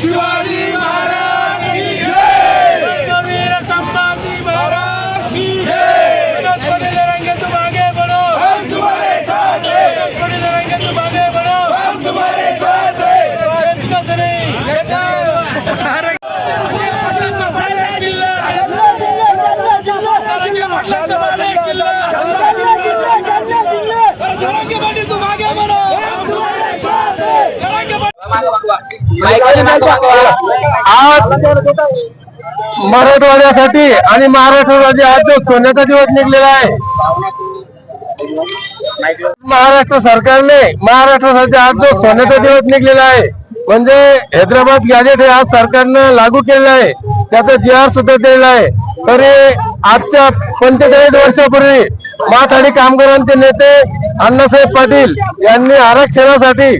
शिवाजी महाराज की जय. संभाजी महाराज की जय. आज मराठवाड्यासाठी आणि महाराष्ट्रासाठी आज जो सोन्याचा दिवस निघलेला आहे. महाराष्ट्र सरकारने महाराष्ट्रासाठी आज जो सोन्याचा दिवस निघलेला आहे म्हणजे हैदराबाद गॅजेट हे आज सरकारनं लागू केलेलं आहे. त्याचा जी आर सुद्धा दिलेला आहे. तरी आजच्या पंचेचाळीस वर्षापूर्वी माथाडी कामगारांचे नेते अण्णासाहेब पाटील यांनी आरक्षणासाठी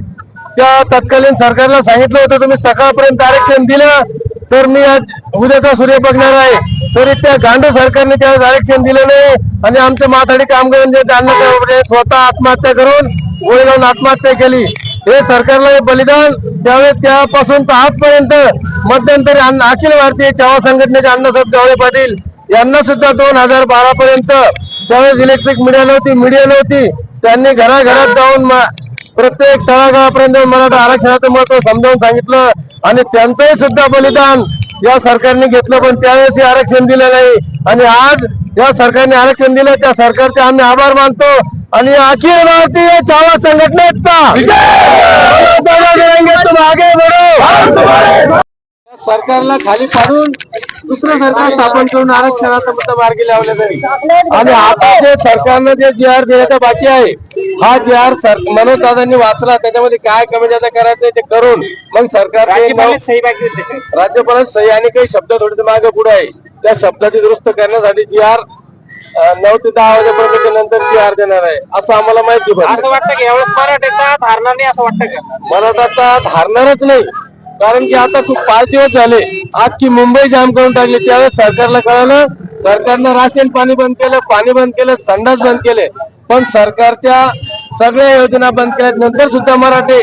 त्या तत्कालीन सरकारला सांगितलं होतं तुम्ही सकाळपर्यंत आरक्षण दिलं तर मी आज उद्याचा सूर्य बघणार आहे. तरी त्या गांडू सरकारने त्यावेळेस आरक्षण दिलं नाही आणि आमच्या माथाडी कामगारांचे अण्णासाहेब स्वतः आत्महत्या करून गोळी लावून आत्महत्या केली. हे सरकारला हे बलिदान त्यावेळेस त्यापासून तर आजपर्यंत मध्यंतरी अखिल भारतीय चवा संघटनेचे अण्णासाहेब जावळे पाटील यांना सुद्धा दोन हजार बारा पर्यंत त्यावेळेस इलेक्ट्रिक मीडिया नव्हती मीडिया नव्हती त्यांनी घराघरात जाऊन प्रत्येक तळागाळापर्यंत मराठा आरक्षणाचं महत्त्व समजावून सांगितलं आणि त्यांचंही सुद्धा बलिदान या सरकारने घेतलं पण त्यावेळेस आरक्षण दिलं नाही. आणि आज या सरकारने आरक्षण दिलं त्या सरकारचे आम्ही आभार मानतो. आणि अखिल भारतीय चावा संघटनेचा आगे बढ़ो सरकारला खाली पाडून दुसरं सरकार स्थापन करून आरक्षणाचा मुद्दा मार्गी लावला तरी आणि आता जे सरकारनं जे जी आर देण्याचा बाकी आहे. हा जी आर सर मनोज दादांनी वाचला त्याच्यामध्ये काय कमी जादा करायचं ते करून मग सरकार सही राज्यपालांची सही आणि काही शब्द थोडे मागे पुढे आहे. त्या शब्दाची दुरुस्त करण्यासाठी जी आर नऊ ते दहा वाजेपर्यंत नंतर जी आर देणार आहे असं आम्हाला माहिती असं वाटतं की यावेळेस मराठीचा हारणार नाही असं वाटतं का? मला आता हारणारच नाही. कारण की आता खूप पाच दिवस झाले अख्खी मुंबई जाम करून टाकली त्यावेळेस सरकारला कळालं सरकारनं राशन पाणी बंद केलं पाणी बंद केलं संडास बंद केले. पण सरकारच्या सगळ्या योजना बंद केल्या नंतर सुद्धा मराठे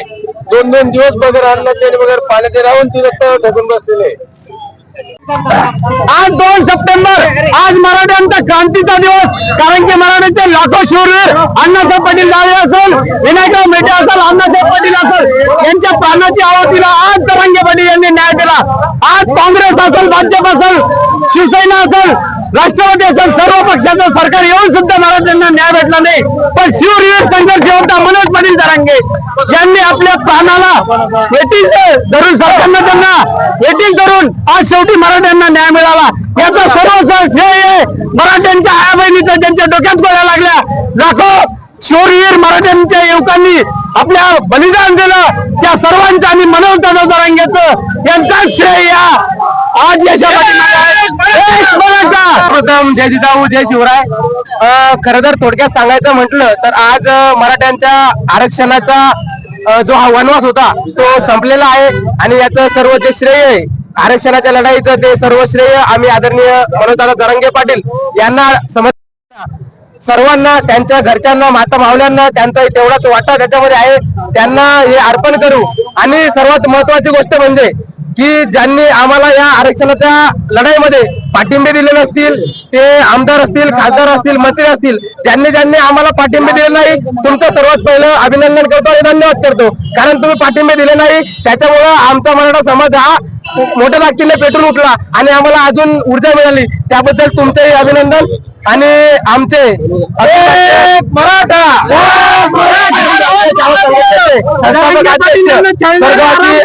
दोन दोन दिवस बगर अन्नाचे आणि बगर पाण्याचे राहून ती रस्त्यावर ढकून बसलेले. आज दोन सप्टेंबर आज मराठ्यांचा क्रांतीचा दिवस कारण की मराठ्यांचे लाखो शूरवीर अण्णासाहेब पाटील जावे असेल विनायकराव मेटे असेल अण्णासाहेब पाटील असेल यांच्या प्राणाची आवतीला आज तरंगे पाटील यांनी न्याय दिला. आज काँग्रेस असेल भाजप असेल शिवसेना असेल राष्ट्रवादी असेल सर्व पक्षाचं सरकार येऊन सुद्धा मराठ्यांना न्याय भेटला नाही. पण शिववीर संघर्ष होता मनोज पाटील जरांगे यांनी आपल्या प्राणाला वेटीस धरून सरकारनं त्यांना वेटीस धरून आज शेवटी मराठ्यांना न्याय मिळाला. याचा सर्व श्रेय मराठ्यांच्या आया बहिणीचं त्यांच्या डोक्यात गोळ्या लागल्या दाखव शौरवीर मराठ्यांच्या युवकांनी आपल्या बलिदान दिलं. त्या सर्वांचं आणि मनोज दादा जरांगेचं यांचाच श्रेय या आज प्रथम जय जिजाऊ जय शिवराय. खर तर थोडक्यात सांगायचं म्हटलं तर आज मराठ्यांच्या आरक्षणाचा जो हा वनवास होता तो संपलेला आहे. आणि याचं सर्व जे श्रेय आहे आरक्षणाच्या लढाईचं ते सर्व श्रेय आम्ही आदरणीय मनोजदादा दरंगे पाटील यांना समज सर्वांना त्यांच्या घरच्यांना माता मावल्यांना त्यांचा तेवढाच वाटा त्याच्यामध्ये आहे. त्यांना हे अर्पण करू. आणि सर्वात महत्वाची गोष्ट म्हणजे की ज्यांनी आम्हाला या आरक्षणाच्या लढाईमध्ये पाठिंबे दिले नसतील ते आमदार असतील खासदार असतील मंत्री असतील ज्यांनी ज्यांनी आम्हाला पाठिंबे दिले नाही तुमचं सर्वात पहिलं अभिनंदन करतो आणि धन्यवाद करतो. कारण तुम्ही पाठिंबे दिले नाही त्याच्यामुळं आमचा मराठा समाज हा मोठ्या ताकदीने पेटून उठला आणि आम्हाला अजून ऊर्जा मिळाली. त्याबद्दल तुमचंही अभिनंदन. आणि आमचे मराठा.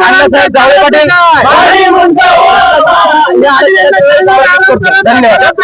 अण्णासाहेब जावळे पाटील. धन्यवाद.